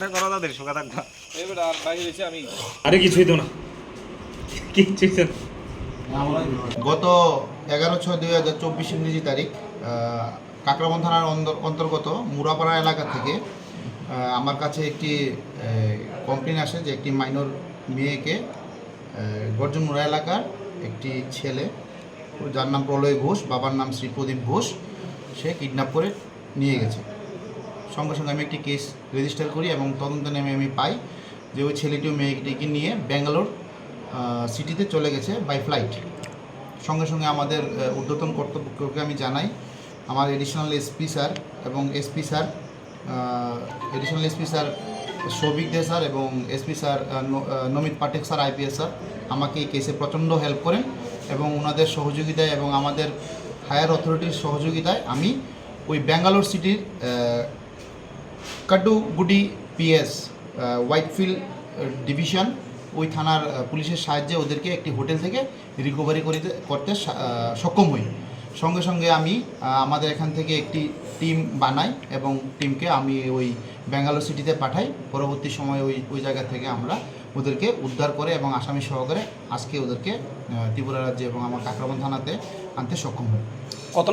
আর বাইরে রয়েছে আমি আরে কিছুই তো না। কিছুই তো গত এগারো ছয় দুই হাজার চব্বিশ ইংরেজি তারিখ কাকরাবন থানার অন্তর- অন্তর্গত মুরাপাড়া এলাকা থেকে আমার কাছে একটি কমপ্লেন আসে যে একটি মাইনর মেয়েকে গর্জন মুরা এলাকার একটি ছেলে যার নাম প্রলয় ঘোষ বাবার নাম শ্রী প্রদীপ ঘোষ সে কিডন্যাপ করে নিয়ে গেছে। সঙ্গে সঙ্গে আমি একটি কেস রেজিস্টার করি এবং তদন্ত নেমে আমি পাই যে ওই ছেলেটি ও মেয়েটিকে নিয়ে ব্যাঙ্গালোর সিটিতে চলে গেছে বাই ফ্লাইট সঙ্গে সঙ্গে আমাদের ঊর্ধ্বতন কর্তৃপক্ষকে আমি জানাই। আমার এডিশনাল এসপি স্যার এবং SP sir additional SP sir Souvik De sir এবং SP sir Namit Pathak sir IPS sir আমাকে এই কেসে প্রচণ্ড হেল্প করেন এবং ওনাদের সহযোগিতায় এবং আমাদের হায়ার অথরিটির সহযোগিতায় আমি ওই ব্যাঙ্গালোর সিটির কাটুগুডি পিএস হোয়াইটফিল্ড ডিভিশন ওই থানার পুলিশের সাহায্যে ওদেরকে একটি হোটেল থেকে রিকভারি করিতে, করতে সক্ষম হই। সঙ্গে সঙ্গে আমি আমাদের এখান থেকে একটি টিম বানাই এবং টিমকে আমি ওই ব্যাঙ্গালোর সিটিতে পাঠাই। পরবর্তী সময় ওই ওই জায়গা থেকে আমরা ওদেরকে উদ্ধার করে এবং আসামি সহকারে আজকে ওদেরকে ত্রিপুরা রাজ্যে এবং আমার কাকরাবন থানাতে আনতে সক্ষম হই। কত